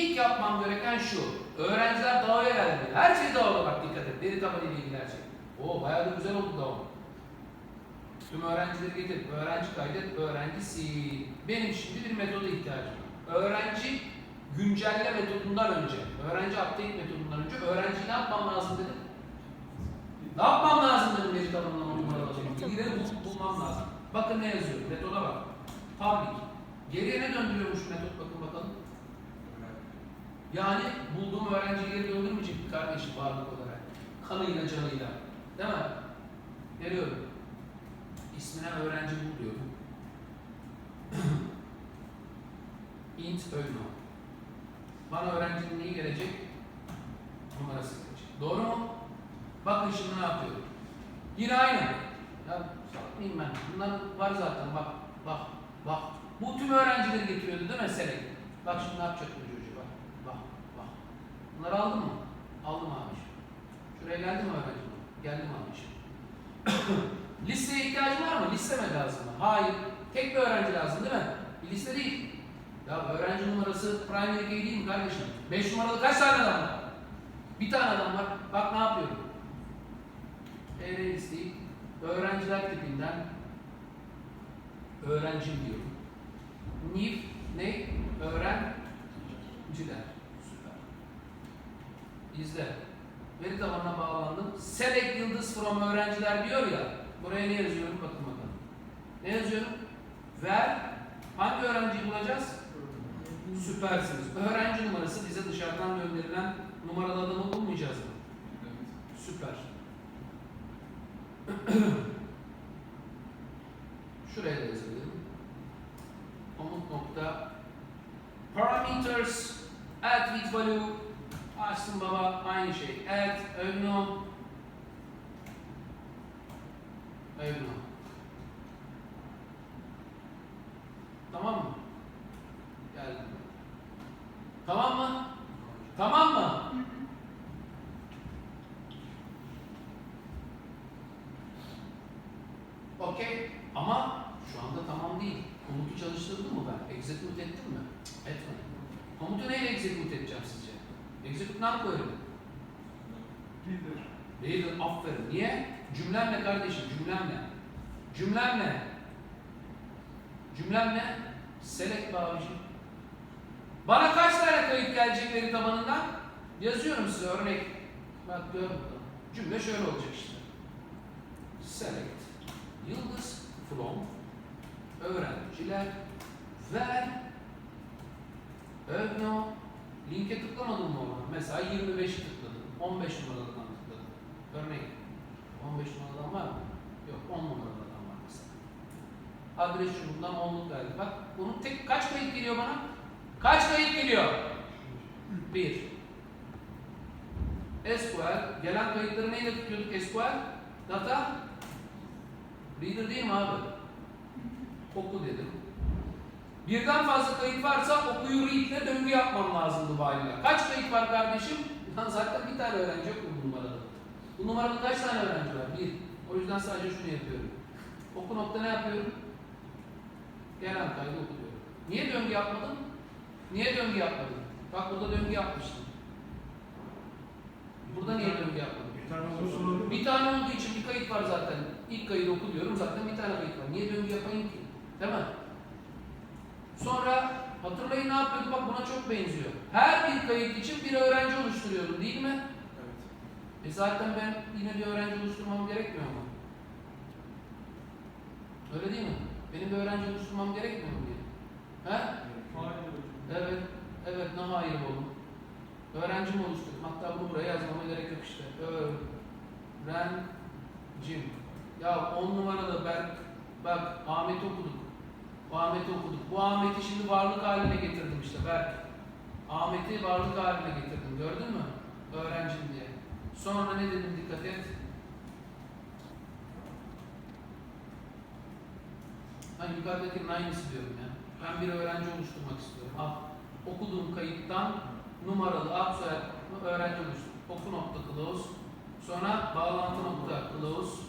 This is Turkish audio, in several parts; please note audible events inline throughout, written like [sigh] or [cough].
İlk yapmam gereken şu. Öğrenciler dağıya geldi. Her şey dağılıyor bak dikkat et. Veri tabanı ile ilgili her şey. Oo bayağı da güzel oldu dağılım. Tüm öğrencileri getir. Öğrenci kaydet, öğrenci sil. Benim şimdi bir metoda ihtiyacım var. Öğrenci güncelle metodundan önce, öğrenci update metodundan önce öğrenciyi ne yapmam lazım dedim? Ne yapmam lazım dedim veri tabanından o numaraları. Bilgileri bul- bulmam lazım. Bakın ne yazıyor? Metoda bak. Public. Geriye ne döndürüyormuş metot bakın bakalım. Yani bulduğum öğrenciyi geri döndürmeyecek bir kardeşim varlık olarak. Kanıyla canıyla. Değil mi? Veriyorum. İsmine öğrenci bul diyorum. [clears throat] int ölme. Bana öğrencinin neyi gelecek? Numarası gelecek. Doğru mu? Bakın şimdi ne yapıyorum. Yine aynı. Ya sapmayayım ben. Bunlar var zaten bak. Bak. Bak. Bu tüm öğrencileri getiriyordu değil mi Selek? Bak şimdi ne yapacak bu çocuğu bak. Bak. Bak. Bunları aldın mı? Aldım abi. Şuraya geldi mi öğrenci? Geldim abi. [coughs] Listeye ihtiyacın var mı? Liste mi lazım mı? Hayır. Tek bir öğrenci lazım değil mi? Bir liste değil. Ya öğrenci numarası primary key değil mi kardeşim? 5 numaralı kaç tane adam var? Bir tane adam var. Bak ne yapıyorum? TR listeyi öğrenciler tipinden öğrencim diyorum. New ne? Öğrenciler. Süper. İzle. Veri tabanına bağlandım. Select yıldız from öğrenciler diyor ya. Buraya ne yazıyorum? Bakın bakalım. Ne yazıyorum? Ver. Hangi öğrenciyi bulacağız? Süpersiniz. Öğrenci numarası bize dışarıdan gönderilen numaralı adamı bulmayacağız mı? Süper. [clears throat] Şuraya da yazalım. Komut nokta parameters add with value baba aynı şey. Add övno övno tamam mı? Geldim. Tamam mı? Tamam mı? Okey. Ama şu anda tamam değil. Komutu çalıştırdım mı ben? Execute ettim mi? Cık, Etmedim. Komutu neyle execute edeceğim sizce? Ne koyarım? Değildir. Aferin. Niye? Cümlem ne kardeşim? Cümlem ne? Cümlem ne? Cümlem ne? Select be abicim. Bana kaç tane kayıt gelecek veri tabanından? Yazıyorum size örnek. Bak gör bakalım. Cümle şöyle olacak işte. Select. Yıldız from öğrenciler ver övno linke tıklamadım mı ona? Mesela 25'i tıkladım. 15 numaradan tıkladım. Örnek 15 numaradan var mı? Yok 10 numaradan var mesela. Adres şundan 10'luk geldi. Bak bunun tek kaç kayıt geliyor bana? Kaç kayıt geliyor? 1. SQL. Gelen kayıtları neyle tutuyorduk SQL? Data Reader değil mi abi? Oku dedim. Birden fazla kayıt varsa okuyu read'le döngü yapmam lazımdı haliyle. Kaç kayıt var kardeşim? Lan zaten bir tane öğrenci yok bu numarada. Bu numarada kaç tane öğrenci var? Bir. O yüzden sadece şunu yapıyorum. Oku nokta ne yapıyorum? Gelen kaydı oku diyorum. Niye döngü yapmadım? Niye döngü yapmadım? Bak burada döngü yapmıştım. Burada niye döngü yapmadım? Bir tane olursa Bir tane olduğu için bir kayıt var zaten. İlk kaydı oku diyorum zaten bir tane kayıt var. Niye döngü yapayım ki? Değil mi? Sonra hatırlayın ne yapıyorduk? Bak buna çok benziyor. Her bir kayıt için bir öğrenci oluşturuyordum değil mi? Evet. E zaten ben yine bir öğrenci oluşturmam gerekmiyor mu? Öyle değil mi? Benim bir öğrenci oluşturmam gerekmiyor mu diye. He? Evet, evet ne hayır oğlum. Öğrenci mi oluşturdum? Hatta bunu buraya yazmama gerek yok işte. Öğrencim. Ya on numaralı ben, bak Ahmet'i okuduk. Bu Ahmet'i okuduk. Bu Ahmet'i şimdi varlık haline getirdim işte Berk. Ahmet'i varlık haline getirdim. Gördün mü? Öğrencim diye. Sonra ne dedim dikkat et. Ben yukarıdakinin aynısı diyorum ya. Ben bir öğrenci oluşturmak istiyorum. Al. Okuduğum kayıttan numaralı ad soyad öğrenci oluştur. Oku nokta close. Sonra bağlantı nokta close.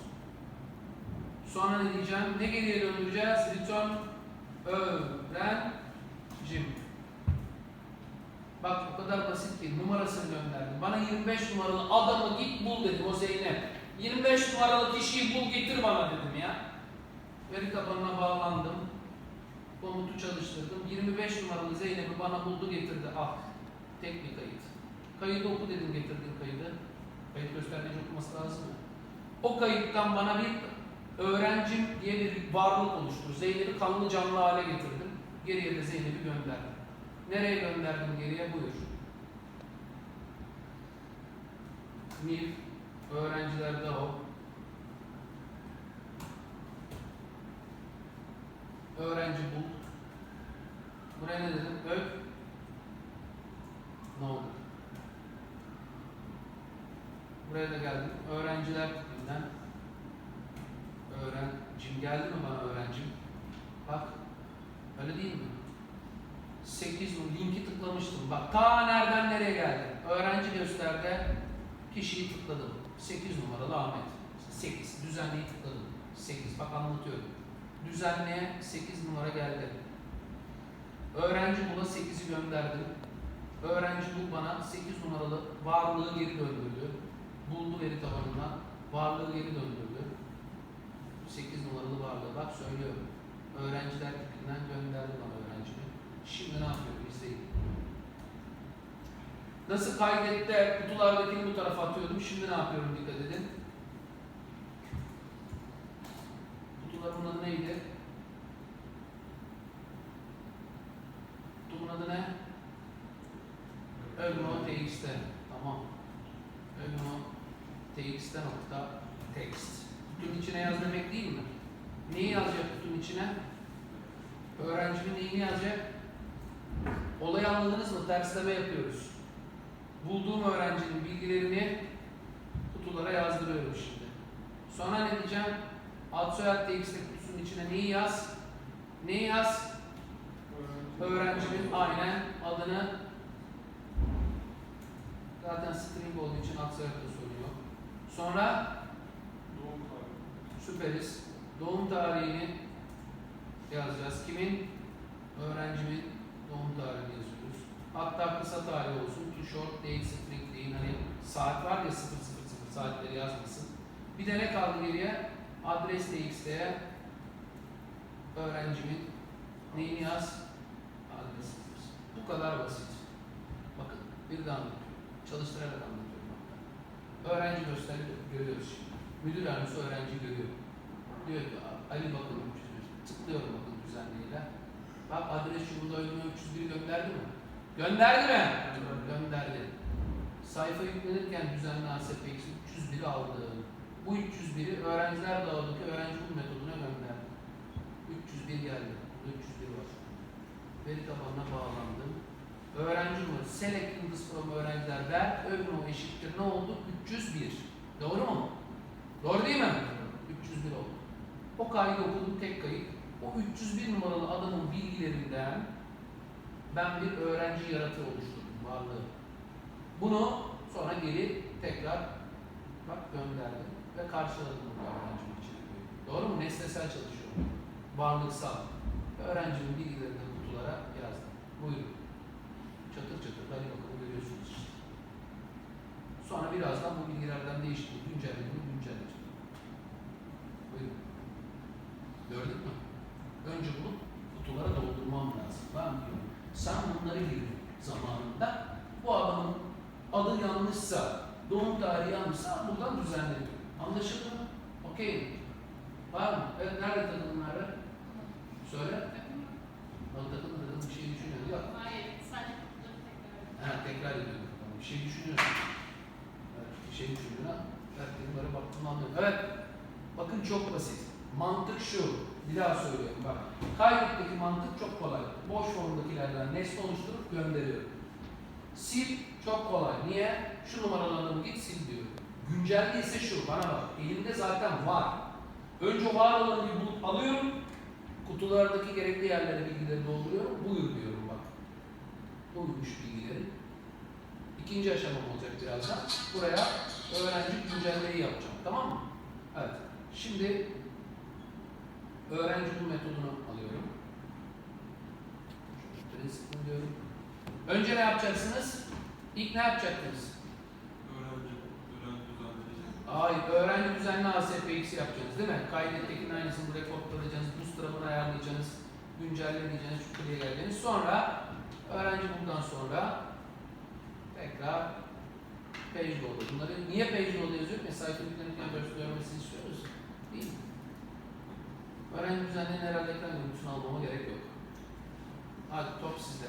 Sonra ne diyeceğim? Ne geriye döndüreceğiz? Return öğrencim. Bak o kadar basit ki numarasını gönderdim. Bana 25 numaralı adamı git bul dedim o Zeynep. 25 numaralı kişiyi bul getir bana dedim ya. Veri tabanına bağlandım. Komutu çalıştırdım. 25 numaralı Zeynep'i bana buldu getirdi. Ah. Tek bir kayıt. Kayıdı oku dedim getirdim kaydı. Kayıt göstermeci okuması lazım? O kayıttan bana bir öğrencim diye bir varlık oluştur. Zeynep'i kanlı canlı hale getirdim. Geriye de Zeynep'i gönderdim. Nereye gönderdim geriye? Buyur. Nil, öğrenciler DAO, öğrenci bul. Buraya ne dedim? Ök. Ne oldu? Buraya da geldim. Öğrenciler tipinden. Öğrencim geldi mi bana öğrencim? Bak. Öyle değil mi? 8 bu linki tıklamıştım. Bak ta nereden nereye geldi? Öğrenci gösterdi. Kişiyi tıkladım. 8 numaralı Ahmet. 8. Düzenleyi tıkladım. 8. Bak anlatıyorum. Düzenleye 8 numara geldi. Öğrenci bula 8'i gönderdim. Öğrenci bul bana 8 numaralı varlığı geri döndürdü. Buldu veri tabanına. Varlığı geri döndürdü. 8 numaralı varlığı. Bak söylüyorum. Öğrenciler tipinden gönderdi bana öğrencimi. Şimdi ne yapıyorum? İzleyin. Nasıl kaydetti kutulardakini bu tarafa atıyordum. Şimdi ne yapıyorum dikkat edin. Kutuların adı neydi? Kutunun adı ne? Ögno TXT. Tamam. Ögno TXT nokta text. Kutunun içine yaz demek değil mi? Neyi yazacak kutunun içine? Öğrencimin neyini yazacak? Olayı anladınız mı? Tersleme yapıyoruz. Bulduğum öğrencinin bilgilerini kutulara yazdırıyorum şimdi. Sonra ne diyeceğim? Ad soyad TXT kutusunun içine neyi yaz? Neyi yaz? Öğrencimin aynen adını zaten string olduğu için ad soyad da soruyor. Sonra. Süperiz. Doğum tarihini yazacağız. Kimin? Öğrencimin doğum tarihini yazıyoruz. Hatta kısa tarih olsun. To short değil, string değil. Hani saat var ya 000 saatleri yazmasın. Bir de ne kaldı geriye? Adres txt'ye öğrencimin neyini yaz? Adres yaz. Bu kadar basit. Bakın bir daha anlatıyorum. Çalıştırarak anlatıyorum. hatta. Öğrenci gösteri görüyoruz şimdi. Müdür yardımcısı öğrenci görüyor. Diyor ki Ali bakın 301. Tıklıyorum bakın düzenleyiyle. Bak adres çubuğunda önüme 301 gönderdi mi? Gönderdi mi? Gönderdi. Sayfa yüklenirken düzenli ASP 301'i aldım. Bu 301'i öğrenciler dağıldaki öğrenci bul metoduna gönderdim. 301 geldi. Burada 301 var. Veri tabanına bağlandım. Öğrenci numarası select yıldız from öğrenciler ver. Öbür eşittir ne oldu? 301. Doğru mu? Doğru değil mi? 301 oldu. O kaydı okudum tek kayıt. O 301 numaralı adamın bilgilerinden ben bir öğrenci yaratı oluşturdum varlığı. Bunu sonra geri tekrar bak gönderdim ve karşıladım bu öğrencinin içine koydum. Doğru mu? Nesnesel çalışıyor. Varlıksal. Ve öğrencinin bilgilerini kutulara yazdım. Buyurun. Çatır çatır hadi bakalım görüyorsunuz işte. Sonra birazdan bu bilgilerden değişti. Güncelledim. Buyurun. Gördün mü? Önce bunu kutulara doldurmam lazım. Ben diyorum. Sen bunları girdin zamanında. Bu adamın adı yanlışsa, doğum tarihi yanlışsa buradan düzenleniyor. Anlaşıldı mı? Okey? Var mı? Evet, nerede takımları? Söyle. Bak takım takım bir şey düşünüyor. Yok. Hayır, sadece kutuları tekrar Ha, tekrar ediyorum. Tamam, Bir şey düşünüyorum. Evet, bir şey düşünüyorum ha. Evet, takımlara baktım anlıyorum. Evet. Bakın çok basit. Mantık şu. Bir daha söylüyorum bak. Kaydetteki mantık çok kolay. Boş formdakilerden nesne oluşturup gönderiyorum. Sil çok kolay. Niye? Şu numaralı adamı git sil diyor. Güncel ise şu. Bana bak. Elimde zaten var. Önce var olanı bir bulup alıyorum. Kutulardaki gerekli yerlere bilgileri dolduruyorum. Buyur diyorum bak. Buymuş bilgileri. İkinci aşamam olacak birazdan. Buraya öğrenci güncellemeyi yapacağım. Tamam mı? Evet. Şimdi öğrenci bu metodunu alıyorum. Şöyle diyorum. Önce ne yapacaksınız? İlk ne yapacaktınız? Öğrenci, öğrenci düzenleyecek. Hayır, öğrenci düzenli ASPX yapacaksınız değil mi? Kaydettekinin aynısını buraya kopyalayacaksınız, bootstrap'ını ayarlayacaksınız, güncelleyeceksiniz, şu kliye geleceksiniz. Sonra, öğrenci bundan sonra tekrar page load'a. Bunları niye page load'a yazıyor? Mesai yüklenirken görmesini istiyoruz. Değil mi? Öğrenci düzenlerini herhalde ekran görüntüsünü almama gerek yok. Hadi top sizde.